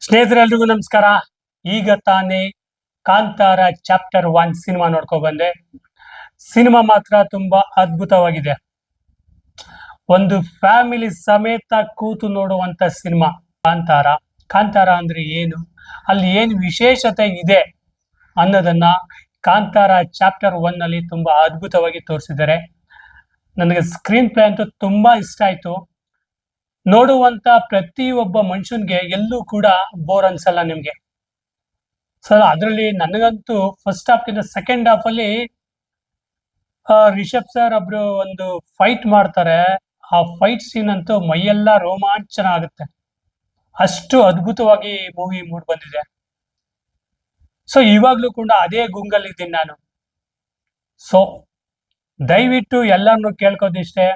ಸ್ನೇಹಿತರೆಲ್ರಿಗೂ ನಮಸ್ಕಾರ. ಈಗ ತಾನೇ ಕಾಂತಾರ ಚಾಪ್ಟರ್ ಒನ್ ಸಿನಿಮಾ ನೋಡ್ಕೊ ಬಂದೆ. ಸಿನಿಮಾ ಮಾತ್ರ ತುಂಬಾ ಅದ್ಭುತವಾಗಿದೆ. ಒಂದು ಫ್ಯಾಮಿಲಿ ಸಮೇತ ಕೂತು ನೋಡುವಂತ ಸಿನಿಮಾ ಕಾಂತಾರ. ಕಾಂತಾರ ಅಂದ್ರೆ ಏನು? ಅಲ್ಲಿ ಏನು ವಿಶೇಷತೆ ಇದೆ ಅನ್ನೋದನ್ನ ಕಾಂತಾರ ಚಾಪ್ಟರ್ ಒನ್ ಅಲ್ಲಿ ತುಂಬಾ ಅದ್ಭುತವಾಗಿ ತೋರಿಸಿದ್ದಾರೆ. ನನಗೆ ಸ್ಕ್ರೀನ್ ಪ್ಲೇ ಅಂತೂ ತುಂಬಾ ಇಷ್ಟ ಆಯ್ತು. ನೋಡುವಂತ ಪ್ರತಿಯೊಬ್ಬ ಮನುಷ್ಯನ್ಗೆ ಎಲ್ಲೂ ಕೂಡ ಬೋರ್ ಅನ್ಸಲ್ಲ ನಿಮ್ಗೆ. ಸೊ ಅದರಲ್ಲಿ ನನಗಂತೂ ಫಸ್ಟ್ ಹಾಫ್ ಕಿಂತ ಸೆಕೆಂಡ್ ಹಾಫ್ ಅಲ್ಲಿ ರಿಷಬ್ ಸರ್ ಒಬ್ರು ಒಂದು ಫೈಟ್ ಮಾಡ್ತಾರೆ. ಆ ಫೈಟ್ ಸೀನ್ ಅಂತೂ ಮೈಯೆಲ್ಲ ರೋಮಾಂಚನ ಆಗುತ್ತೆ. ಅಷ್ಟು ಅದ್ಭುತವಾಗಿ ಮೂವಿ ಮೂಡ್ ಬಂದಿದೆ. ಸೊ ಇವಾಗ್ಲೂ ಕೂಡ ಅದೇ ಗುಂಗಲ್ಲಿದ್ದೀನಿ ನಾನು. ಸೊ ದಯವಿಟ್ಟು ಎಲ್ಲರನ್ನು ಕೇಳ್ಕೋದಿಷ್ಟೇ.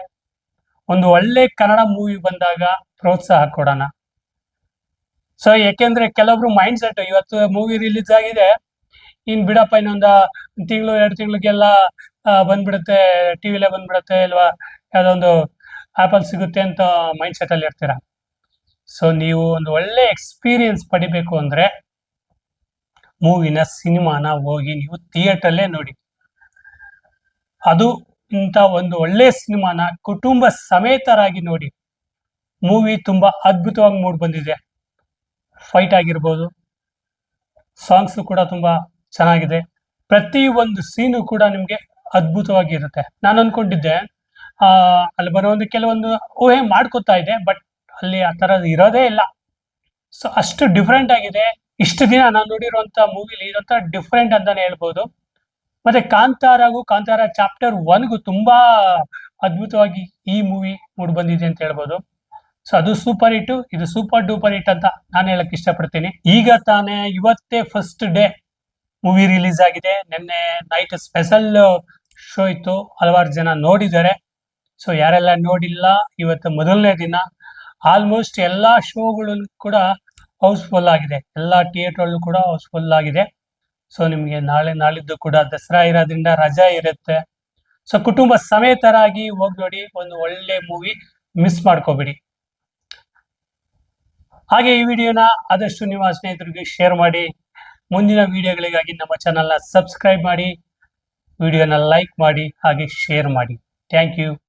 ಒಂದು ಒಳ್ಳೆ ಕನ್ನಡ ಮೂವಿ ಬಂದಾಗ ಪ್ರೋತ್ಸಾಹ ಕೊಡೋಣ. ಸೊ ಯಾಕೆಂದ್ರೆ ಕೆಲವೊಬ್ರು ಮೈಂಡ್ ಸೆಟ್ ಇವತ್ತು ಮೂವಿ ರಿಲೀಸ್ ಆಗಿದೆ. ಇನ್ ಬಿಡಪ್ಪ, ಇನ್ನೊಂದ ತಿಂಗಳು, ಎರಡು ತಿಂಗಳಿಗೆಲ್ಲ ಬಂದ್ಬಿಡುತ್ತೆ ಟಿವಿಲೇ ಬಂದ್ಬಿಡುತ್ತೆ ಇಲ್ವಾ? ಯಾವ್ದೊಂದು ಆಪಲ್ ಸಿಗುತ್ತೆ ಅಂತ ಮೈಂಡ್ ಸೆಟ್ ಅಲ್ಲಿ ಇರ್ತೀರ? ಸೊ ನೀವು ಒಂದು ಒಳ್ಳೆ ಎಕ್ಸ್ಪೀರಿಯನ್ಸ್ ಪಡಿಬೇಕು ಅಂದ್ರೆ ಮೂವಿನ ಸಿನಿಮಾನ ಹೋಗಿ ನೀವು ಥಿಯೇಟರ್ಲೇ ನೋಡಿ. ಅದು ಇಂಥ ಒಂದು ಒಳ್ಳೆ ಸಿನಿಮಾನ ಕುಟುಂಬ ಸಮೇತರಾಗಿ ನೋಡಿ ಮೂವಿ ತುಂಬಾ ಅದ್ಭುತವಾಗಿ ಮೂಡ್ ಬಂದಿದೆ. ಫೈಟ್ ಆಗಿರ್ಬೋದು, ಸಾಂಗ್ಸ್ ಕೂಡ ತುಂಬಾ ಚೆನ್ನಾಗಿದೆ. ಪ್ರತಿ ಒಂದು ಸೀನು ಕೂಡ ನಿಮಗೆ ಅದ್ಭುತವಾಗಿ ಇರುತ್ತೆ. ನಾನು ಅನ್ಕೊಂಡಿದ್ದೆ, ಆ, ಅಲ್ಲಿ ಬರೋ ಒಂದು ಕೆಲವೊಂದು ಊಹೆ ಮಾಡ್ಕೋತಾ ಇದೆ ಬಟ್ ಅಲ್ಲಿ ಆ ಥರ ಇರೋದೇ ಇಲ್ಲ. ಸೊ ಅಷ್ಟು ಡಿಫ್ರೆಂಟ್ ಆಗಿದೆ. ಇಷ್ಟು ದಿನ ನಾನು ನೋಡಿರುವಂಥ ಮೂವಿಲಿ ಇರೋಂಥ ಡಿಫ್ರೆಂಟ್ ಅಂತಲೇ ಹೇಳ್ಬೋದು. ಮತ್ತೆ ಕಾಂತಾರಾಗೂ ಕಾಂತಾರ ಚಾಪ್ಟರ್ ಒನ್ಗೂ ತುಂಬಾ ಅದ್ಭುತವಾಗಿ ಈ ಮೂವಿ ಮೂಡ್ ಬಂದಿದೆ ಅಂತ ಹೇಳ್ಬೋದು. ಸೊ ಅದು ಸೂಪರ್ ಹಿಟ್ ಇದು ಸೂಪರ್ ಡೂಪರ್ ಹಿಟ್ ಅಂತ ನಾನು ಹೇಳಕ್ ಇಷ್ಟಪಡ್ತೀನಿ. ಈಗ ತಾನೇ ಇವತ್ತೇ ಫಸ್ಟ್ ಡೇ ಮೂವಿ ರಿಲೀಸ್ ಆಗಿದೆ. ನಿನ್ನೆ ನೈಟ್ ಸ್ಪೆಷಲ್ ಶೋ ಇತ್ತು. ಹಲವಾರು ಜನ ನೋಡಿದ್ದಾರೆ. ಸೊ ಯಾರೆಲ್ಲ ನೋಡಿಲ್ಲ, ಇವತ್ತು ಮೊದಲನೇ ದಿನ ಆಲ್ಮೋಸ್ಟ್ ಎಲ್ಲಾ ಶೋಗಳು ಕೂಡ ಹೌಸ್ಫುಲ್ ಆಗಿದೆ. ಎಲ್ಲಾ ಥಿಯೇಟರ್ ಕೂಡ ಹೌಸ್ಫುಲ್ ಆಗಿದೆ. ಸೊ ನಿಮಗೆ ನಾಳೆ ನಾಳಿದ್ದು ಕೂಡ ದಸರಾ ಇರೋದ್ರಿಂದ ರಜಾ ಇರುತ್ತೆ. ಸೊ ಕುಟುಂಬ ಸಮೇತರಾಗಿ ಹೋಗಿ ನೋಡಿ ಒಂದು ಒಳ್ಳೆ ಮೂವಿ ಮಿಸ್ ಮಾಡ್ಕೋಬೇಡಿ. ಹಾಗೆ ಈ ವಿಡಿಯೋನ ಆದಷ್ಟು ನಿಮ್ಮ ಸ್ನೇಹಿತರಿಗೆ ಶೇರ್ ಮಾಡಿ. ಮುಂದಿನ ವಿಡಿಯೋಗಳಿಗಾಗಿ ನಮ್ಮ ಚಾನಲ್ನ ಸಬ್ಸ್ಕ್ರೈಬ್ ಮಾಡಿ. ವಿಡಿಯೋನ ಲೈಕ್ ಮಾಡಿ, ಹಾಗೆ ಶೇರ್ ಮಾಡಿ. Thank you